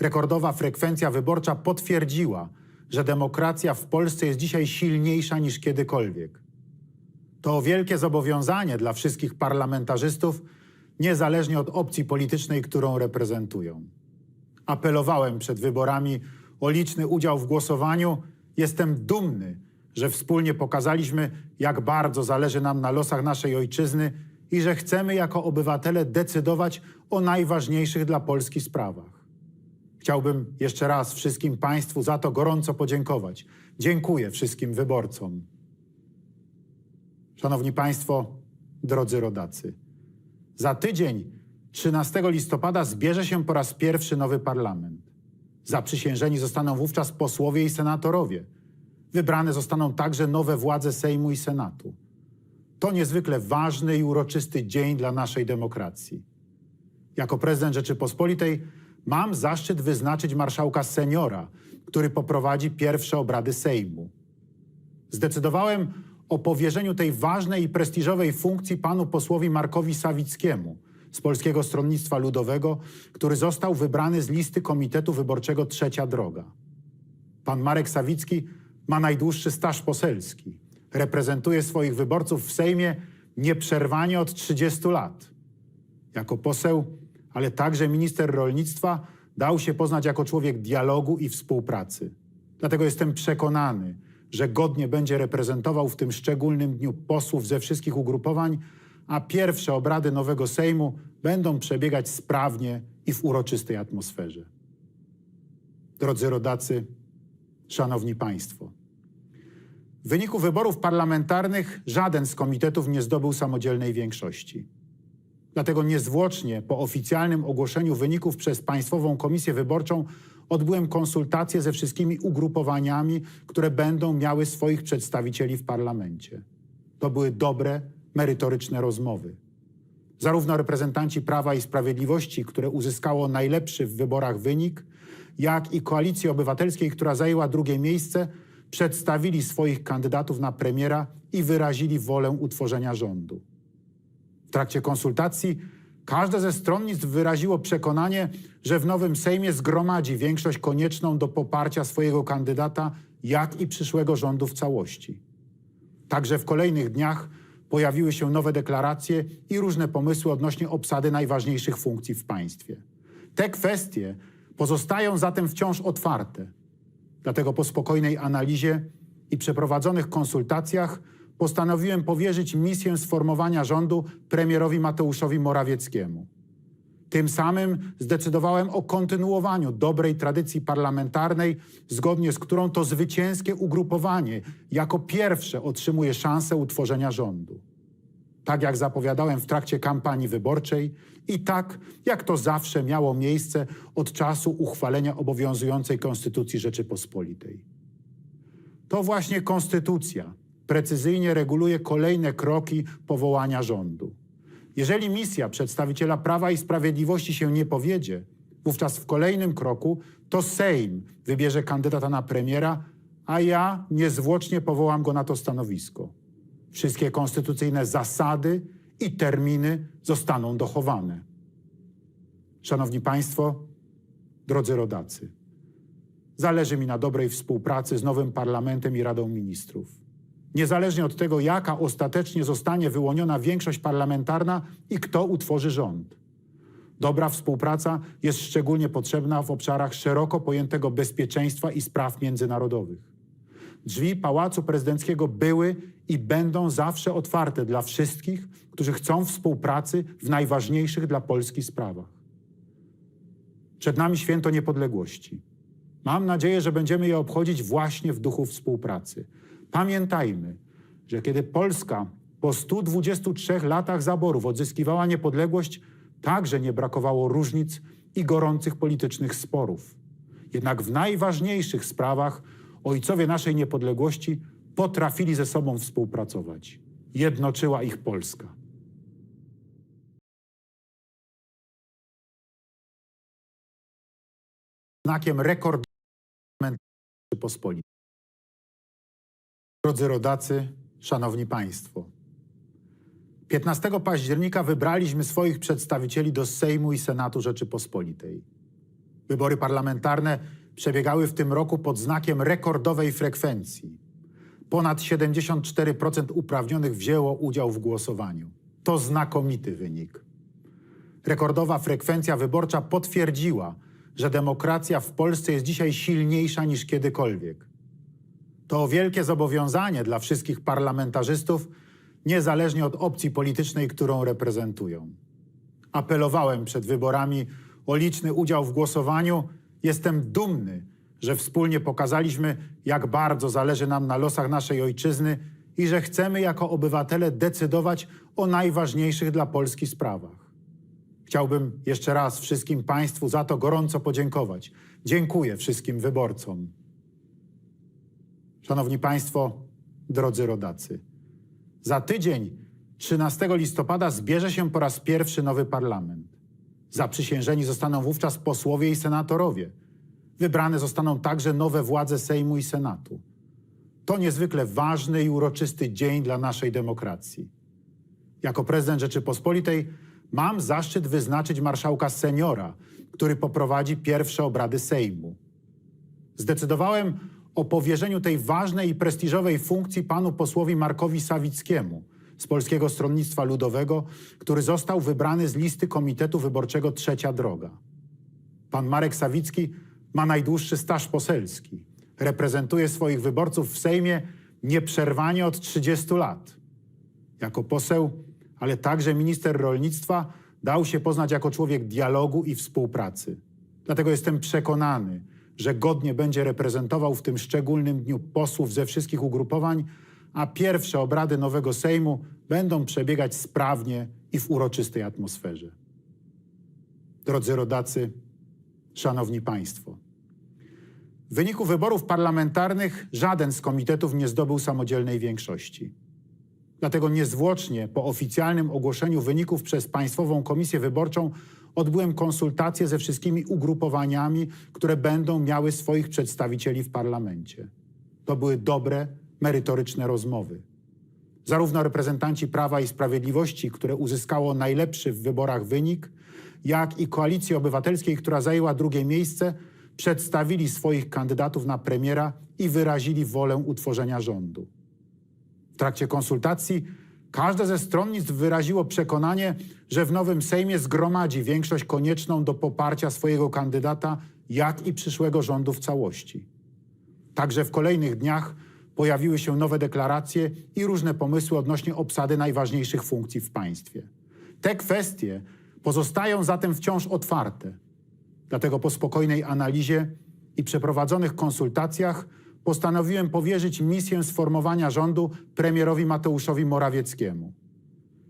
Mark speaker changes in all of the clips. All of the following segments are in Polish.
Speaker 1: Rekordowa frekwencja wyborcza potwierdziła, że demokracja w Polsce jest dzisiaj silniejsza niż kiedykolwiek. To wielkie zobowiązanie dla wszystkich parlamentarzystów, niezależnie od opcji politycznej, którą reprezentują. Apelowałem przed wyborami o liczny udział w głosowaniu. Jestem dumny, że wspólnie pokazaliśmy, jak bardzo zależy nam na losach naszej ojczyzny i że chcemy jako obywatele decydować o najważniejszych dla Polski sprawach. Chciałbym jeszcze raz wszystkim Państwu za to gorąco podziękować. Dziękuję wszystkim wyborcom. Szanowni Państwo, drodzy rodacy, za tydzień, 13 listopada, zbierze się po raz pierwszy nowy parlament. Zaprzysiężeni zostaną wówczas posłowie i senatorowie. Wybrane zostaną także nowe władze Sejmu i Senatu. To niezwykle ważny i uroczysty dzień dla naszej demokracji. Jako prezydent Rzeczypospolitej mam zaszczyt wyznaczyć marszałka seniora, który poprowadzi pierwsze obrady Sejmu. Zdecydowałem o powierzeniu tej ważnej i prestiżowej funkcji panu posłowi Markowi Sawickiemu z Polskiego Stronnictwa Ludowego, który został wybrany z listy Komitetu Wyborczego Trzecia Droga. Pan Marek Sawicki ma najdłuższy staż poselski. Reprezentuje swoich wyborców w Sejmie nieprzerwanie od 30 lat. Jako poseł, ale także minister rolnictwa dał się poznać jako człowiek dialogu i współpracy. Dlatego jestem przekonany, że godnie będzie reprezentował w tym szczególnym dniu posłów ze wszystkich ugrupowań, a pierwsze obrady nowego Sejmu będą przebiegać sprawnie i w uroczystej atmosferze. Drodzy rodacy, szanowni państwo, w wyniku wyborów parlamentarnych żaden z komitetów nie zdobył samodzielnej większości. Dlatego niezwłocznie po oficjalnym ogłoszeniu wyników przez Państwową Komisję Wyborczą odbyłem konsultacje ze wszystkimi ugrupowaniami, które będą miały swoich przedstawicieli w parlamencie. To były dobre, merytoryczne rozmowy. Zarówno reprezentanci Prawa i Sprawiedliwości, które uzyskało najlepszy w wyborach wynik, jak i Koalicji Obywatelskiej, która zajęła drugie miejsce, przedstawili swoich kandydatów na premiera i wyrazili wolę utworzenia rządu. Trakcie konsultacji każde ze stronnictw wyraziło przekonanie, że w nowym Sejmie zgromadzi większość konieczną do poparcia swojego kandydata, jak i przyszłego rządu w całości. Także w kolejnych dniach pojawiły się nowe deklaracje i różne pomysły odnośnie obsady najważniejszych funkcji w państwie. Te kwestie pozostają zatem wciąż otwarte. Dlatego po spokojnej analizie i przeprowadzonych konsultacjach postanowiłem powierzyć misję sformowania rządu premierowi Mateuszowi Morawieckiemu. Tym samym zdecydowałem o kontynuowaniu dobrej tradycji parlamentarnej, zgodnie z którą to zwycięskie ugrupowanie jako pierwsze otrzymuje szansę utworzenia rządu. Tak jak zapowiadałem w trakcie kampanii wyborczej i tak jak to zawsze miało miejsce od czasu uchwalenia obowiązującej Konstytucji Rzeczypospolitej. To właśnie konstytucja precyzyjnie reguluje kolejne kroki powołania rządu. Jeżeli misja przedstawiciela Prawa i Sprawiedliwości się nie powiedzie, wówczas w kolejnym kroku to Sejm wybierze kandydata na premiera, a ja niezwłocznie powołam go na to stanowisko. Wszystkie konstytucyjne zasady i terminy zostaną dochowane. Szanowni Państwo, drodzy rodacy, zależy mi na dobrej współpracy z nowym Parlamentem i Radą Ministrów. Niezależnie od tego, jaka ostatecznie zostanie wyłoniona większość parlamentarna i kto utworzy rząd. Dobra współpraca jest szczególnie potrzebna w obszarach szeroko pojętego bezpieczeństwa i spraw międzynarodowych. Drzwi Pałacu Prezydenckiego były i będą zawsze otwarte dla wszystkich, którzy chcą współpracy w najważniejszych dla Polski sprawach. Przed nami święto niepodległości. Mam nadzieję, że będziemy je obchodzić właśnie w duchu współpracy. Pamiętajmy, że kiedy Polska po 123 latach zaborów odzyskiwała niepodległość, także nie brakowało różnic i gorących politycznych sporów. Jednak w najważniejszych sprawach ojcowie naszej niepodległości potrafili ze sobą współpracować. Jednoczyła ich Polska. Znakiem rekord Rzeczypospolitej. Drodzy rodacy, szanowni państwo. 15 października wybraliśmy swoich przedstawicieli do Sejmu i Senatu Rzeczypospolitej. Wybory parlamentarne przebiegały w tym roku pod znakiem rekordowej frekwencji. Ponad 74% uprawnionych wzięło udział w głosowaniu. To znakomity wynik. Rekordowa frekwencja wyborcza potwierdziła, że demokracja w Polsce jest dzisiaj silniejsza niż kiedykolwiek. To wielkie zobowiązanie dla wszystkich parlamentarzystów, niezależnie od opcji politycznej, którą reprezentują. Apelowałem przed wyborami o liczny udział w głosowaniu. Jestem dumny, że wspólnie pokazaliśmy, jak bardzo zależy nam na losach naszej ojczyzny i że chcemy jako obywatele decydować o najważniejszych dla Polski sprawach. Chciałbym jeszcze raz wszystkim Państwu za to gorąco podziękować. Dziękuję wszystkim wyborcom. Szanowni Państwo, drodzy rodacy, za tydzień, 13 listopada, zbierze się po raz pierwszy nowy parlament. Zaprzysiężeni zostaną wówczas posłowie i senatorowie. Wybrane zostaną także nowe władze Sejmu i Senatu. To niezwykle ważny i uroczysty dzień dla naszej demokracji. Jako prezydent Rzeczypospolitej mam zaszczyt wyznaczyć marszałka seniora, który poprowadzi pierwsze obrady Sejmu. Zdecydowałem o powierzeniu tej ważnej i prestiżowej funkcji panu posłowi Markowi Sawickiemu z Polskiego Stronnictwa Ludowego, który został wybrany z listy Komitetu Wyborczego Trzecia Droga. Pan Marek Sawicki ma najdłuższy staż poselski. Reprezentuje swoich wyborców w Sejmie nieprzerwanie od 30 lat. Jako poseł, ale także minister rolnictwa, dał się poznać jako człowiek dialogu i współpracy. Dlatego jestem przekonany, że godnie będzie reprezentował w tym szczególnym dniu posłów ze wszystkich ugrupowań, a pierwsze obrady nowego Sejmu będą przebiegać sprawnie i w uroczystej atmosferze. Drodzy rodacy, szanowni państwo, w wyniku wyborów parlamentarnych żaden z komitetów nie zdobył samodzielnej większości. Dlatego niezwłocznie po oficjalnym ogłoszeniu wyników przez Państwową Komisję Wyborczą odbyłem konsultacje ze wszystkimi ugrupowaniami, które będą miały swoich przedstawicieli w parlamencie. To były dobre, merytoryczne rozmowy. Zarówno reprezentanci Prawa i Sprawiedliwości, które uzyskało najlepszy w wyborach wynik, jak i Koalicji Obywatelskiej, która zajęła drugie miejsce, przedstawili swoich kandydatów na premiera i wyrazili wolę utworzenia rządu. W trakcie konsultacji każde ze stronnictw wyraziło przekonanie, że w nowym Sejmie zgromadzi większość konieczną do poparcia swojego kandydata, jak i przyszłego rządu w całości. Także w kolejnych dniach pojawiły się nowe deklaracje i różne pomysły odnośnie obsady najważniejszych funkcji w państwie. Te kwestie pozostają zatem wciąż otwarte. Dlatego po spokojnej analizie i przeprowadzonych konsultacjach postanowiłem powierzyć misję sformowania rządu premierowi Mateuszowi Morawieckiemu.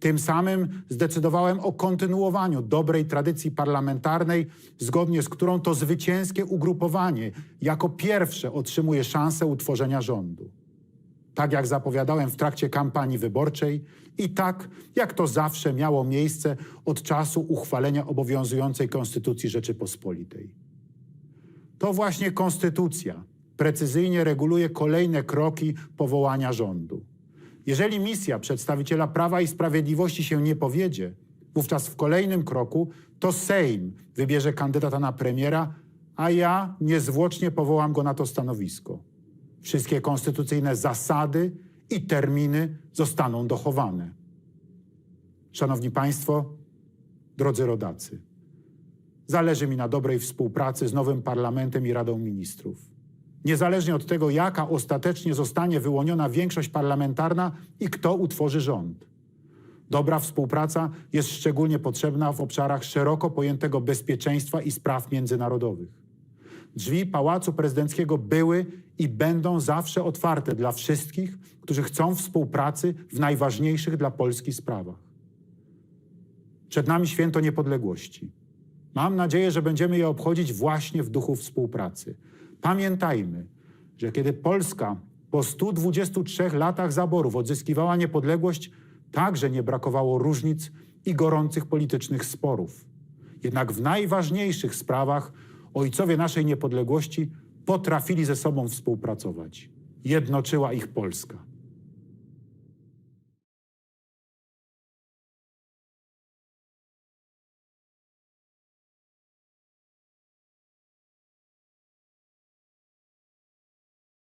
Speaker 1: Tym samym zdecydowałem o kontynuowaniu dobrej tradycji parlamentarnej, zgodnie z którą to zwycięskie ugrupowanie jako pierwsze otrzymuje szansę utworzenia rządu. Tak jak zapowiadałem w trakcie kampanii wyborczej i tak jak to zawsze miało miejsce od czasu uchwalenia obowiązującej Konstytucji Rzeczypospolitej. To właśnie konstytucja precyzyjnie reguluje kolejne kroki powołania rządu. Jeżeli misja przedstawiciela Prawa i Sprawiedliwości się nie powiedzie, wówczas w kolejnym kroku to Sejm wybierze kandydata na premiera, a ja niezwłocznie powołam go na to stanowisko. Wszystkie konstytucyjne zasady i terminy zostaną dochowane. Szanowni Państwo, drodzy rodacy, zależy mi na dobrej współpracy z nowym Parlamentem i Radą Ministrów. Niezależnie od tego, jaka ostatecznie zostanie wyłoniona większość parlamentarna i kto utworzy rząd. Dobra współpraca jest szczególnie potrzebna w obszarach szeroko pojętego bezpieczeństwa i spraw międzynarodowych. Drzwi Pałacu Prezydenckiego były i będą zawsze otwarte dla wszystkich, którzy chcą współpracy w najważniejszych dla Polski sprawach. Przed nami święto niepodległości. Mam nadzieję, że będziemy je obchodzić właśnie w duchu współpracy. Pamiętajmy, że kiedy Polska po 123 latach zaborów odzyskiwała niepodległość, także nie brakowało różnic i gorących politycznych sporów. Jednak w najważniejszych sprawach ojcowie naszej niepodległości potrafili ze sobą współpracować. Jednoczyła ich Polska.